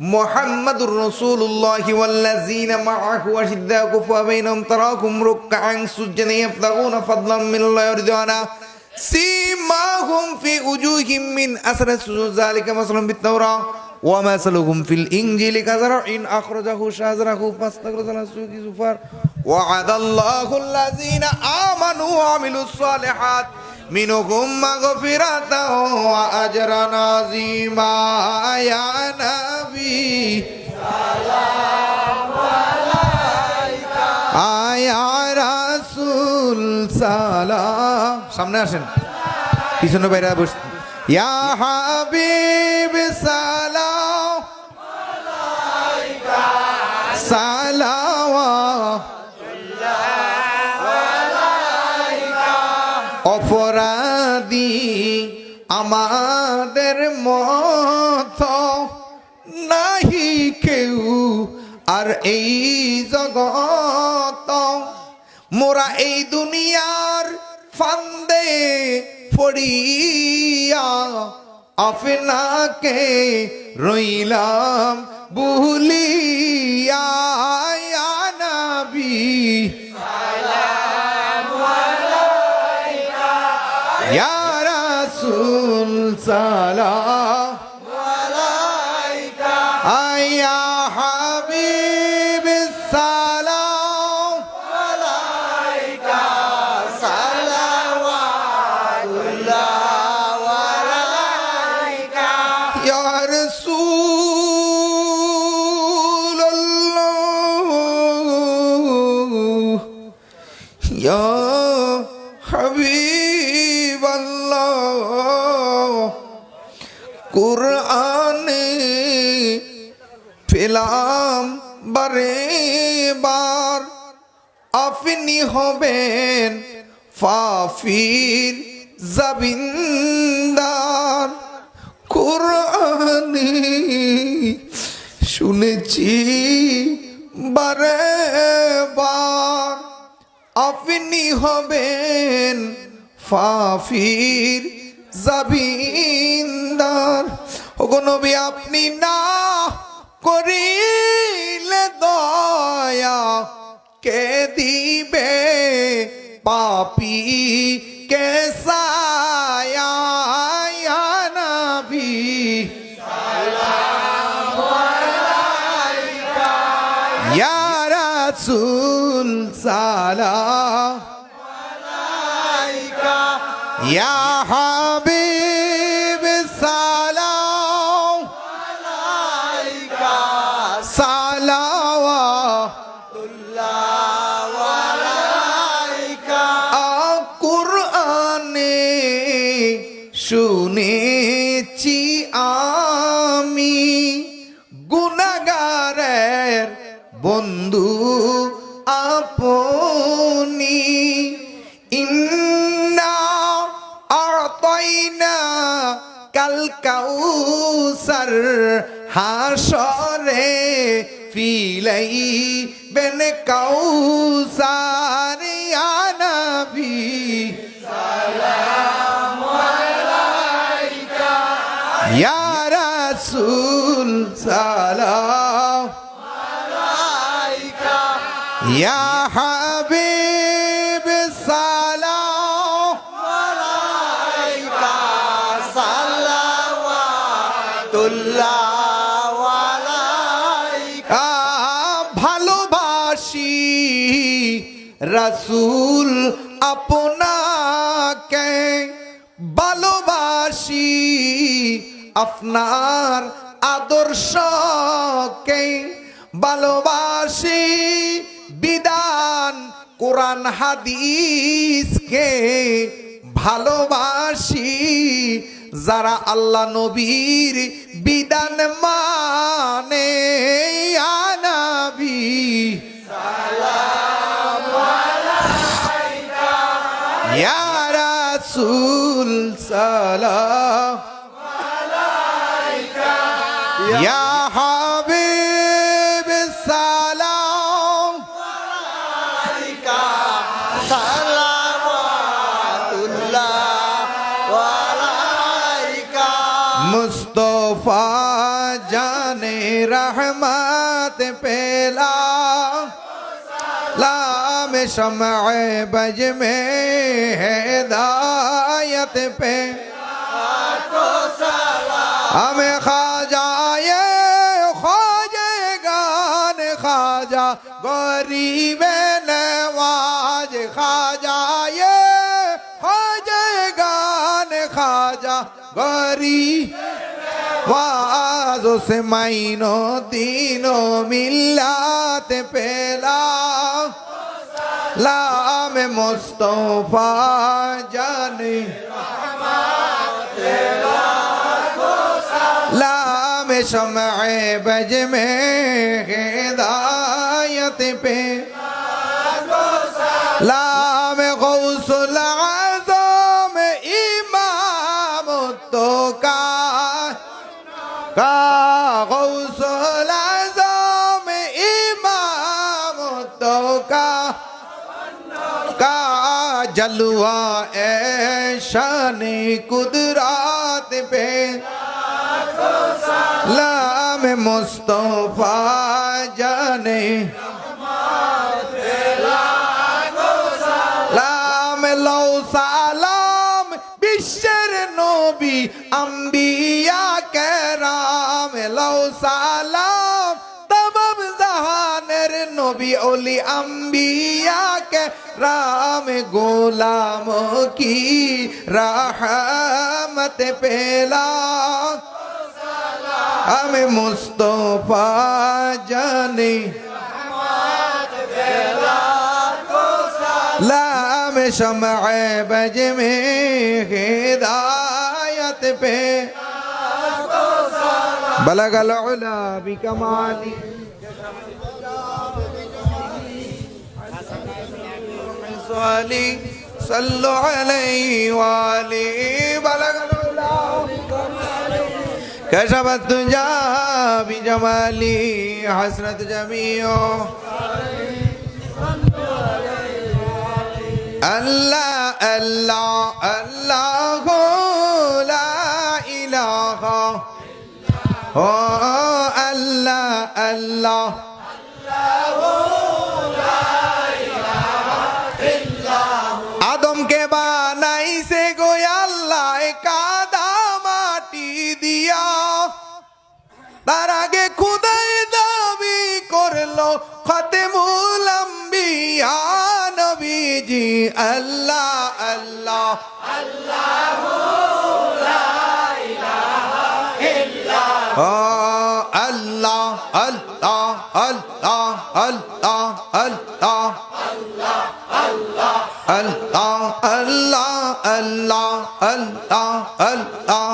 محمد رسول الله والذين معه وشداء كفوا بينهم تراكم ركعا سجنا يبتغون فضلا من الله ورضوانا سيماهم في وجوههم من أثر السجود ذلك مثلا بالتوراة ومثلهم في الإنجيل كزرع إن أخرجه شازره فاستغرز السوق زفار وعد الله الذين آمنوا وعملوا الصالحات منهم مغفرة وأجرا عظيما يا نبي আয়া রাসুল সালাম সামনে আসেন পিছনে বাইরে বস ইয়া হাবিব সালাম আমাদের মত নাহি কেউ। আর এই জগত, মোরা এই দুনিয়ার ফান্দে পড়িয়া আপনাকে রইলাম বুলিয়া রাসূল কুরআনে পেলাম বারে বার। আপনি হবেন ফাফির জাবিন্দার। কুরআনে শুনেছি বারে বার। আপনি হবেন ফাফির জাবিন্দার। ওগো নবী আপনি না করিলে দয়া কে দিবে পাপি কে সায়া নবী? ইয়া ইয়া হাবিব সালাম সালাওয়া কুরআনে শুনেছি কাল কাউসার হাসরে ফিলাই বেন কাউসার ইয়া নবী ইয়া রাসূল সালাম। ইয়া রাসূল আপনাকে ভালোবাসি। আপনার আদর্শকে ভালোবাসি। বিধান কোরআন হাদিসকে ভালোবাসি। যারা আল্লাহ নবীর বিধান মানে یا رسول سلام علیکہ یا حبیب سلام علیکہ سلامات اللہ علیکہ مصطفیٰ جان رحمت پھیلا شمع بج میں ہدایت پہ۔ ہمیں خواجہ یہ خواجہ گان خواجہ گوری میں نواز خواجہ یہ خواجہ گان خواجہ گوری واز اس مینوں تینوں ملات پہلا লাম মোস্তফা জানে। লাম সময় বজ মে হেদায়ত পে। লাম গৌসুল আজম ইমাম তো কা কা جلوہ اے شان قدرات پہ۔ لام مصطفیٰ جانے۔ لام لو سالام بشر نوبی انبیاء کرام لو سالام نبی اولی انبیاء کے رام غلاموں کی رحمت پھیلا۔ ہم مصطفیٰ جانی لام شمع بج میں ہدایت پہ۔ بلگ العلا بکمالی۔ صلي صلوا عليه وآله بلغ كشف الدجى بجمالي حسنة جميع الله الله الله لا إله إلا الله الله তার আগে খুদাই দাবি করল খতেমুল আম্বিয়া নবীজি আল্লাহ। আল্লাহ, ও আল্লাহ আল্লাহ আল্লাহ আল্লাহ আল্লাহ। আল্লাহ আল্লাহ আল্লাহ আল্লাহ আল্লাহ।